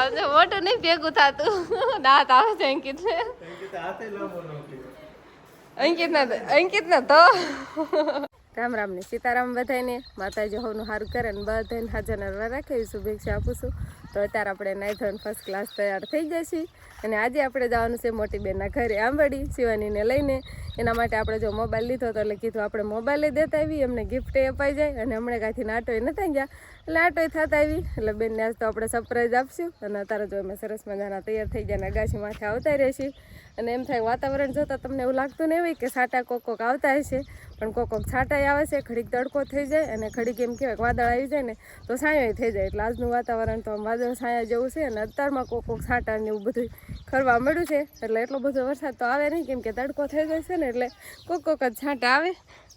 આજે મોટું નહીં ભેગું થતું. દાંત આવે છે અંકિત ને અંકિત ના અંકિત ના તો. રામ રામ ને સીતારામ બધાને માતાજી હોવનું સારું કરે ને બધાને હાજર રાખે શુભેચ્છા આપું છું. તો અત્યારે આપણે નાઈ ધોઈને ફર્સ્ટ ક્લાસ તૈયાર થઈ જશે અને આજે આપણે જવાનું છે મોટી બેનના ઘરે આંબડી શિવાનીને લઈને. એના માટે આપણે જો મોબાઈલ લીધો તો એટલે કીધું આપણે મોબાઈલ દેતા આવી એમને ગિફ્ટ અપાઈ જાય. અને હમણાં કાંઈથી નાટોય નથી ગયા. એટલે આટોય થતા આવી. એટલે બેનને આજ તો આપણે સરપ્રાઈઝ આપશું. અને અત્યારે જો અમે સરસ મજાના તૈયાર થઈ ગયા અગાસી માથે આવતા રહેશે અને એમ થાય વાતાવરણ જોતાં તમને એવું લાગતું નહીં હોય કે સાટા કોક કોક આવતા હશે. પણ કોક કોક છાંટાઈ આવે છે, ઘડીક તડકો થઈ જાય અને ઘડીક એમ કહેવાય વાદળ આવી જાય ને તો છાંયો થઈ જાય. એટલે આજનું વાતાવરણ તો આમ વાદળ છાયા જેવું છે અને અત્યારમાં કોક કોક છાંટા ને એવું બધું ખરવા મળ્યું છે. એટલે એટલો બધો વરસાદ તો આવે નહીં, કેમ કે તડકો થઈ જાય છે ને એટલે કોક કોક જ છાંટા આવે.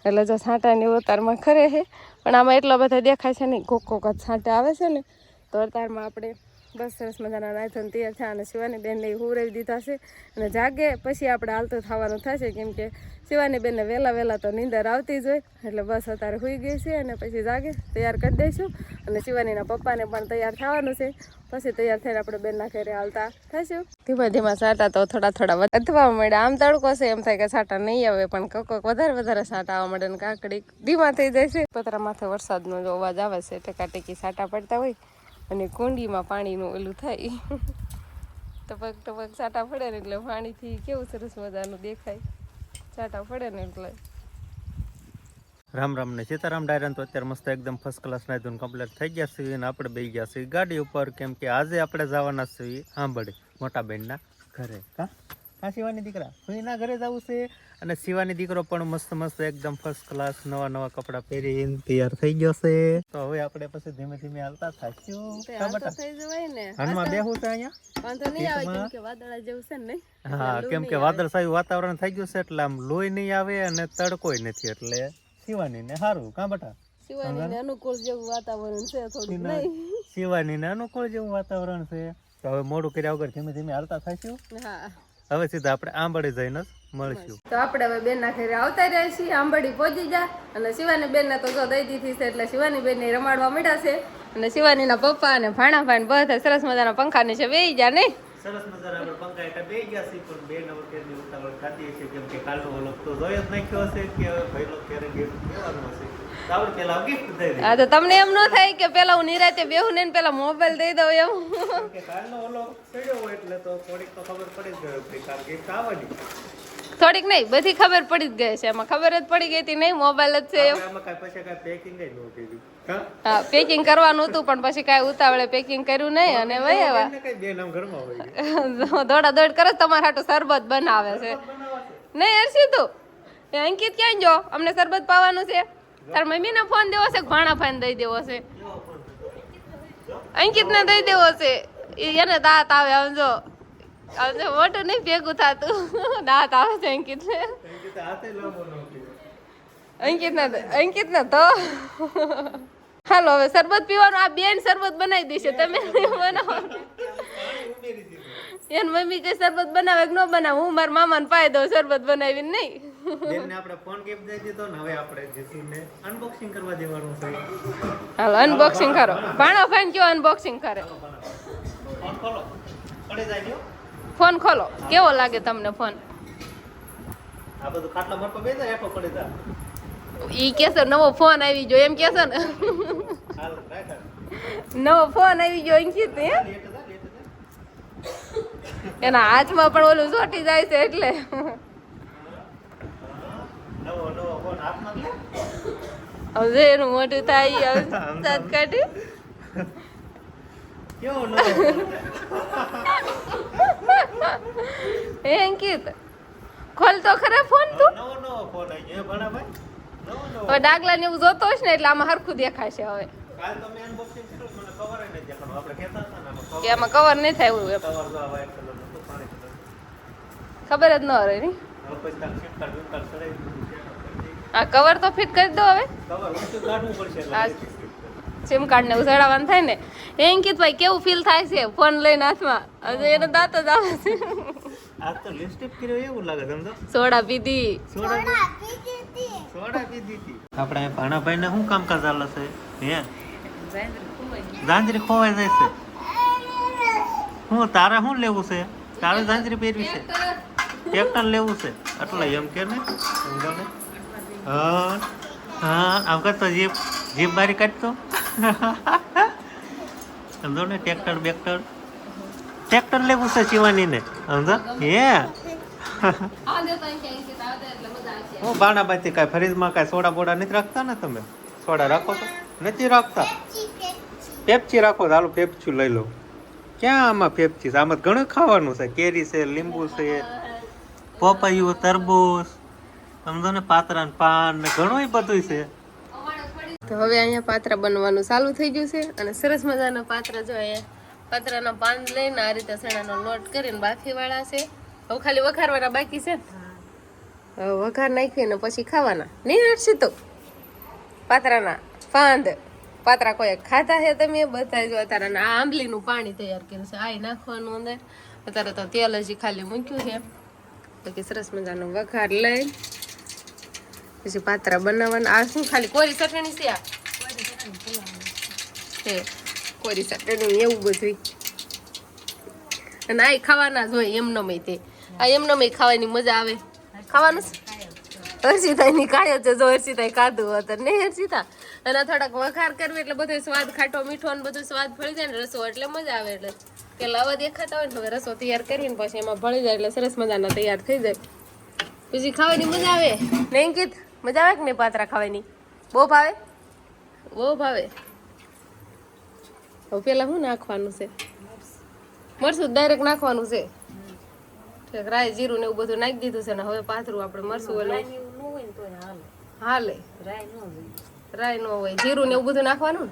એટલે જો છાંટા ને અત્યારમાં ખરે છે. પણ આમાં એટલા બધા દેખાય છે નહીં, કોક કોક જ છાંટા આવે છે ને તો અત્યારમાં આપણે બસ સરસ મજાના નાયથન તૈયાર થયા અને શિવાની બેનને હુરાવી દીધા છે. અને જાગે પછી આપણે હાલતું થવાનું થશે, કેમ કે શિવાની બેનને વહેલા વહેલા તો નીંદર આવતી જ હોય, એટલે બસ અત્યારે સુઈ ગઈ છે અને પછી જાગે, તૈયાર કરી દઈશું. અને શિવાનીના પપ્પાને પણ તૈયાર થવાનું છે. પછી તૈયાર થઈને આપણે બેનના ઘરે હાલતા થશું ધીમા ધીમા સાટા તો થોડા થોડા વધવા મળે આમ તડકો છે, એમ થાય કે સાટા નહીં આવે, પણ કોક વધારે વધારે સાટા આવવા મળે ને કાકડી ધીમા થઈ જાય છે. પતરા માથે વરસાદનો અવાજ આવે છે, ટકાટેકી સાટા પડતા હોય. અને કુંડીમાં પાણીનું ઓલું થાય. ટપક ટપક છાંટા પડે ને એટલે પાણીથી કેવું સરસ મજાનું દેખાય. છાંટા પડે ને એટલે. રામ રામ ને સીતારામ ડાયરન તો અત્યારે મસ્ત એકદમ ફર્સ્ટ ક્લાસ ના ધોઈને કમ્પ્લીટ થઈ ગયા છીએ અને આપણે બેસી ગયા છીએ ગાડી ઉપર, કેમ કે આજે આપણે જવાના છીએ આંબળે મોટા બેનના ઘરે. કા? કા શિવાની દીકરા. સુઈના ઘરે જવું છે અને શિવાની દીકરો પણ મસ્ત મસ્ત એકદમ ફર્સ્ટ ક્લાસ નવા નવા કપડાં પહેરીને તૈયાર થઈ ગયો છે. તો હવે આપણે પછી ધીમે ધીમે હાલતા થાક્યું તે કા હાલ તો બટા. થઈ જવાય ને. હાનમાં બેહું છે અહીંયા? વાંધો નહીં આવે કેમ કે વાદળા જેવું છે ને હા કેમ કે વાદળછાયું વાતાવરણ થઈ ગયું છે એટલે આમ લોહી નહીં આવે અને તડકોય નથી એટલે શિવાની ને સારું કા બટા? શિવાનીને અનુકૂળ જેવું વાતાવરણ છે થોડું નહીં. અનુકૂળ જેવું વાતાવરણ છે. તો હવે મોડું કર્યા વગર ધીમે ધીમે હાલતા થઈશું. હા. હવે સીધા આપણે આંબળે જઈને મળશું. તો આપણે હવે બેનના ઘરે આવતા રહ્યા છીએ આંબડી પહોંચી જા. અને શિવાની બેનને તો જો દઈ દીધી છે એટલે શિવાની બેનને રમાડવા મળ્યા છે. અને શિવાનીના પપ્પા અને ભાણા ભાઈ બધા સરસ મજાના પંખા છે બેસી ગયા નહીં સરસ મજાના આપણે પંખા બેસી ગયા છે પણ બે નંબર કેરની ઉતાવળ ખાતી છે કેમ કે કાલનો ઓલો તો જોયો જ નાખ્યો હશે કે હવે ક્યારે ગિફ્ટ દેવાનું હશે તો આપણે પેલા ગિફ્ટ દઈ દઈએ હા તો તમને એમ ન થાય કે પેલા હું નિરાતે બેહું ને પેલા મોબાઈલ દઈ દઉં એમ. થોડીક નહીં બધી ખબર પડી જ ગઈ છે. એમાં ખબર જ પડી ગઈ હતી નહીં મોબાઈલ જ છે એમ. હા? પેકિંગ કરવાનું હતું પણ પછી કાંઈ ઉતાવળે પેકિંગ કર્યું નહીં અને વહી આવ્યા દોડા દોડ કરે તમારા હાટું શરબત બનાવે છે. નહીં હર્ષી તું એ અંકિત ક્યાં જો અમને શરબત પાવાનું છે? તાર મમ્મીને ફોન દેવો છે ભાણા ફાઈન દઈ દેવો છે? અંકિતને દઈ દેવો છે. એને દાંત આવે સમજો સમજો મોટું નહીં ભેગું થતું. દાંત આવે છે અંકિતને. અંકિતને અંકિતને તો. હાલો, હવે શરબત પીવાનું, આ બેન શરબત બનાવી દેશે તમે બનાવો. એન મમ્મી કે શરબત બનાવે કે ન બનાવે, હું મારા મામાને પાય દઉં શરબત બનાવીને નહીં. બેનને આપણે ફોન ગિફ્ટ દઈ દીધો ને હવે આપણે જીસીને અનબોક્સિંગ કરવા દેવાનું છે. હાલો અનબોક્સિંગ કરો. ભાણો ફાઈન કયો અનબોક્સિંગ કરે? ફોન ખોલો. પડે જાય જો. ફોન ખોલો. કેવો લાગે તમને ફોન આ બધું ખાટલા મોટો બે જાય પડી જાય. ઈ કેસે નવો ફોન આવી ગયો એમ કેસે ને. નવો ફોન આવી ગયો એમ કીધું જા જા એના હાથમાં પણ ઓલું ચોટી જાય છે એટલે નવો નવો ફોન હાથમાં લે હવે એનું મોટું થાય હવે સાત કાઢે. એ અંકિત ખોલ તો ખરા ફોન તું? નવો નવો ફોન આવી ગયો. ભણા ભાઈ નવો નવો હવે ડાગલા ને એવું જોતો હશે ને એટલે આમાં હરખું દેખાશે હવે. કાલ તમે અનબોક્સિંગ કર્યું મને ખબર જ દેખાણું. આપણે કહેતા હતા ને કે આમાં કવર નહીં થાય એવું ખબર જ ન રહે ની. આ કવર તો ફિટ કરી દો હવે. સિમ કાર્ડ ને ઉસાડવાનું થાય ને. એ અંકિતભાઈ કેવું ફીલ થાય છે? ફોન લઈને હાથમાં. હજુ એનો દાંત જ આવે છે. આજ તો લિપસ્ટિક કર્યો એવું લાગે સમજો? સોડા પીધી. સોડા પી- સોડા પીધી આપણે ભાણાભાઈ ને શું કામકાજ ચાલે છે? હે? ઝાંઝરી ખોવાઈ જાય છે. હું તારે શું લેવું છે? તારે ઝાંઝરી પહેરવી છે? ટ્રેક્ટર લેવું છે. એટલે એમ કે ને ને હા હા આમ કરતો જીપ જીપ બારી કાઢતો. સમજો ને ટ્રેક્ટર બેક્ટર. ટ્રેક્ટર લેવું છે શિવાનીને સમજો? હે. હું કાંઈ ફ્રીજમાં કાંઈ સોડા બોડા નથી રાખતા ને તમે? સોડા રાખો તો? નથી રાખતા? પેપ્સી રાખો તો હાલો પેપ્સી લઈ લો ક્યાં આમાં પેપ્સી છે? આમાં ઘણું ખાવાનું છે. કેરી છે લીંબુ છે પપૈયું તરબૂચ. સમજો ને પાત્રા ને પાન ને ઘણું બધું છે. તો હવે અહીંયા પાત્રા બનવાનું ચાલુ થઈ ગયું છે અને સરસ મજાના પાત્રા જો અહીંયા પાત્રાના પાન લઈને આ રીતે સણાનો લોટ કરીને બાફી વાળા છે. હવે ખાલી વઘારવાના બાકી છે વઘાર નાખીને પછી ખાવાના. નહીં હટશે તો? પાત્રાના પાંદ. પાત્રા કોઈ ખાધા છે તમે? બધા જો અત્યારે આ આંબલીનું પાણી તૈયાર કર્યું છે. આ નાખવાનું અંદર. અત્યારે તો તેલ હજી ખાલી મૂક્યું છે. બાકી સરસ મજાનો વઘાર લઈ પછી પાત્રા બનાવવાના. આ શું ખાલી કોરી ચટણી છે છે કોરી ચટણી એવું બધું અને આ ખાવાના જ હોય એમનમય તે. આ એમનમય ખાવાની મજા આવે. ખાવાનું હર્ષિતાની કાયો છે જો હર્ષિતાએ કાધું હોત ને હર્ષિતા? અને થોડાક વઘાર કરવી એટલે બધો સ્વાદ ખાટો, મીઠો ને બધો સ્વાદ ભળી જાય ને રસો એટલે મજા આવે એટલે. પેલા આવા દેખાતા હોય ને હવે રસો તૈયાર કરીને પછી એમાં ભળી જાય એટલે સરસ મજાના તૈયાર થઈ જાય. પછી ખાવાની મજા આવે. નહીં કીધ? મજા આવે કે નહીં પાત્રા ખાવાની? બહુ ભાવે? બહુ ભાવે. હવે પેલા શું નાખવાનું છે? મરસું ડાયરેક્ટ નાખવાનું છે? રાય જીરું ને એવું બધું નાખી દીધું છે ને હવે પાથરું આપણે મરસું ઓલું હાલે. રાય નો હોય. જીરું ને એવું બધું નાખવાનું?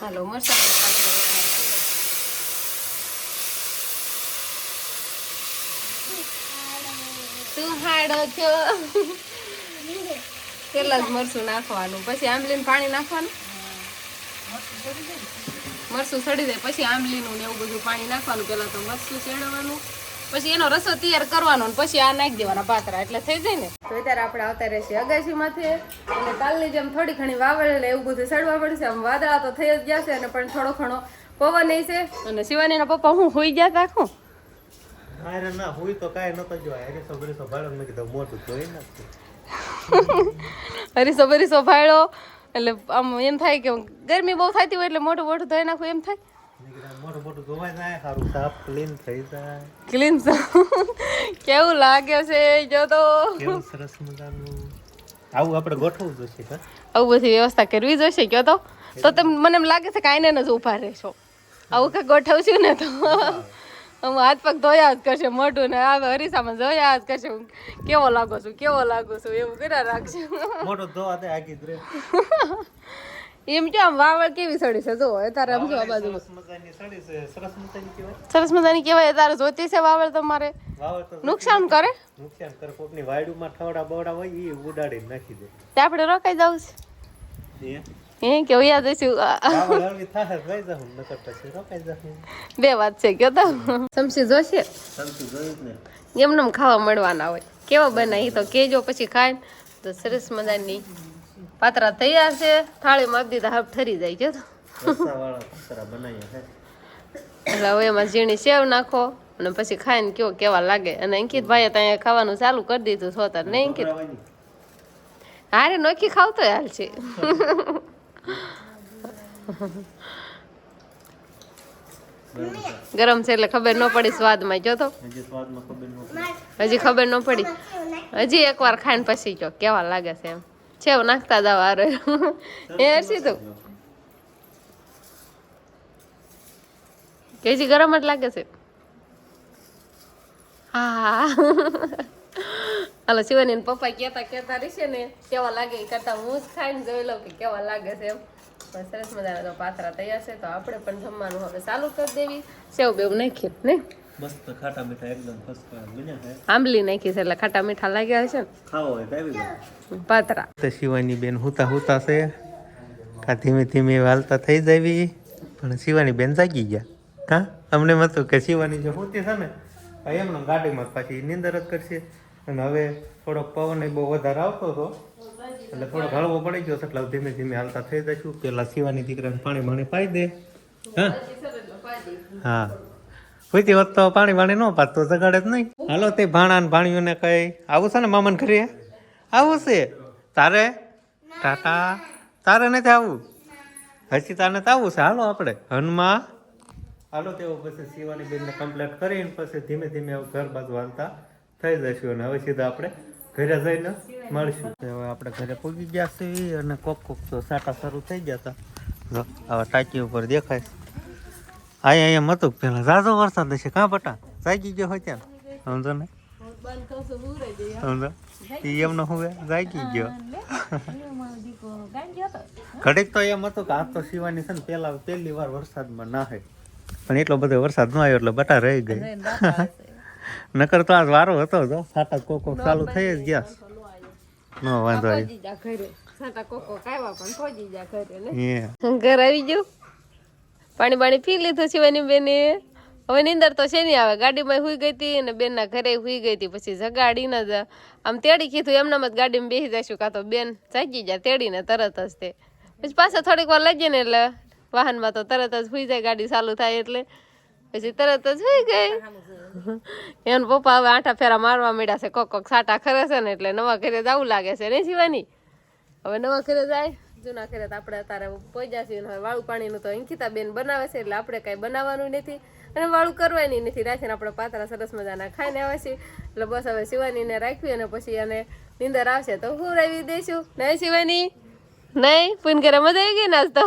હાલો મરસા તું હાડો છો? પેલા જ મરસું નાખવાનું? પછી આંબલીનું પાણી નાખવાનું? મરસું સડી જાય, પછી આંબલીનું ને એવું બધું પાણી નાખવાનું પેલા તો મરસું ચેડવાનું. પછી એનો રસો તૈયાર કરવાનો પછી આ નાખી દેવાના પાત્રા, એટલે થઈ જાય ને? તો અત્યારે આપણે આવતા રહેશે અગાશીમાંથી. અને કાલની જેમ થોડી ઘણી વાવડ એટલે એવું બધું સડવા પડશે, આમ વાદળા તો થઈ જ ગયા છે, અને પણ થોડો ઘણો પવન એ છે. અને શિવાનીના પપ્પા હું હોઈ ગયા તા આખું અરે ના હોય તો કાંઈ નતો જો અરે સબરે સંભાળો. મેં કીધું મોટું જોઈ એટલે આમ એમ થાય કે ગરમી બહુ થતી હોય એટલે મોટું મોટું ધોઈ નાખું એમ થાય? મોટું મોટું ધોવાય જાય સારું સાફ ક્લીન થઈ જાય. ક્લીન કેવું લાગે છે? જો તો. કેવું સરસ મજાનું. આવું આપણે ગોઠવવું જોશે હા? આવું બધી વ્યવસ્થા કરવી જોઈશે કયો તો? તો તમે મને એમ લાગે છે કે આઈને જ ઊભા રહેશો. આવું કંઈક ગોઠવશું ને તો. આમ હાથ પગ ધોયા જ કરશે મોઢું ને આ હરીસામાં જોયા જ કરશે. હું કેવો લાગો છું કેવો લાગો છું એવું કર્યા રાખશે. મોટો ધોવા દે આગી જ રે એમ કે આમ વાવળ કેવી સડી છે? જો તારે આમ જો આ બાજુ. સરસ મજાની કહેવાય. તારે જોતી છે વાવળ તમારે? નુકસાન કરે? નુકસાન કરે કોકની વાયડુમાં ઠવડા બવડા હોય એ ઉડાડી નાખી દે. તે આપણે રોકાઈ જવું છે. એ કે રોકાઈ જાઉં બે વાત છે કયો તો સમસી જોશે એમને ખાવા મળવાના હોય કેવા બનાવી તો કેજો પછી ખાય તો સરસ મજાની પાત્રા તૈયાર છે થાળીમાં આપી દીધા હાફ ઠરી જાય છે એટલે હવે એમાં ઝીણી સેવ નાખો અને પછી ખાઈને કયો કેવા લાગે અને અંકિત ભાઈએ ત્યાં ખાવાનું ચાલુ કરી દીધું સોતર નહીં અંકિત. હારે નોખી ખાવતો હાલ છે. ગરમ છે એટલે ખબર ન પડી સ્વાદમાં જો તો હજી ખબર ન પડી. હજી એકવાર ખાઈને પછી જો કેવા લાગે છે એમ. છેવ નાખતા જાવ આરો એ હરસી તું કે હજી ગરમ જ લાગે છે? હા. હાલો શિવાની ને પપ્પા કહેતા કહેતા રહેશે ને કેવા લાગે એ કરતા હું જ ખાઈને જોઈ લઉં કે કેવા લાગે છે એમ. પણ સરસ મજાના તો પાત્રા તૈયાર છે તો આપણે પણ જમવાનું હવે ચાલુ કરી દેવી. સેવ બેવ નાખીએ નહીં મસ્ત ખાટા મીઠા એકદમ ફર્સ્ટ ક્લાસ બન્યા છે. આંબલી નાખી છે એટલે ખાટા મીઠા લાગ્યા હશે ખાવો હોય તો જાવ શિવાની બેન હુતા હુતા છે. કા ધીમે ધીમે વાલતા થઈ જાવી. પણ શિવાની બેન જાગી ગયા. હા? અમને મતું કે શિવાની જે હોતી છે ને એમને ગાડીમાં પાછી નિંદર જ કરશે. અને હવે થોડોક પવન એ બહુ વધારે આવતો હતો. એટલે થોડોક હળવો પડી ગયો એટલે ધીમે ધીમે હાલતા થઈ જશું પેલા શિવાની દીકરાને પાણી પાણી પાઈ દે. હા? હા. હોઈતી વખત તો પાણી વાણી ન પાત, તો જગાડે જ નહીં. હાલો તે ભાણા ને ભાણીઓને કઈ, આવું છે ને મામન ઘરે? આવું છે? તારે? ટાટા. તારે નથી આવું? હજી તારે તો આવું છે. હાલો આપણે. હનમાં. હાલો તેઓ પછી શિવાની બેનને કમ્પ્લીટ કરીને પછી ધીમે ધીમે ઘર બાજુ હાલતા. થઈ જશું અને હવે સીધા આપણે ઘરે જઈને મળશું. હવે આપણે ઘરે પૂગી ગયા છીએ અને કોક કોક તો સાટા શરૂ થઈ ગયા હતા. જો, હવે ટાંકી ઉપર દેખાય. અહીંયા અહીંયા મતું પેલા. ઝાઝો વરસાદ છે કાં બટા? જાગી ગયો હોય ત્યાં. સમજો ને? સમજો? એમનો હવે જાગી ગયો. ઘડીક તો એમ હતું કે આ તો શિવાની છે ને પેલા પહેલી વાર વરસાદમાં ના હોય. પણ એટલો બધો વરસાદ ન આવ્યો એટલે બટા રહી ગઈ નકર તો આજ વારો હતો જો સાટા કોક ચાલુ થઈ જ ગયા. ન વાંધો આવ્યો. ઘરે સાટા કોકો કાયવા પણ પહોંચી જા ઘરે ને. એ ઘર આવી ગયું? પાણી બાણી પી લીધું શિવાની બેને. હવે નીંદર તો છે નહીં આવે? ગાડીમાં હુઈ ગઈ હતી અને બેનના ઘરે હુઈ ગઈ હતી. પછી જગાડીને જ આમ તેડી કીધું એમનામ જ ગાડીમાં બેસી જઈશું. કાં તો બેન જાગી જાય તેડીને તરત જ તે. પછી પાછા થોડીક વાર લઈ જાય ને એટલે વાહનમાં તો તરત જ હુઈ જાય ગાડી ચાલુ થાય એટલે. પછી તરત જ હુઈ ગઈ. એન પપ્પા હવે આઠા ફેરા મારવા મળ્યા છે. કોક કોક સાટા ખરે છે ને એટલે નવા ઘરે જવું લાગે છે નહીં શિવાની? હવે નવા ઘરે જાય. જૂના ઘરે તો આપણે અત્યારે પહોંચ્યા છીએ હવે વાળું પાણીનું તો અંકિતા બેન બનાવે છે એટલે આપણે કાંઈ બનાવવાનું નથી. અને વાળું કરવાની નથી. રાખીને આપણે પાતરા સરસ મજાના ખાઈને આવે છે એટલે બસ હવે શિવાનીને રાખવી અને પછી એને નીંદર આવશે. તો હું રાવી દઈશું. નહીં શિવાની? નહીં? પૂન ઘરે મજા આવી ગઈ ને તો?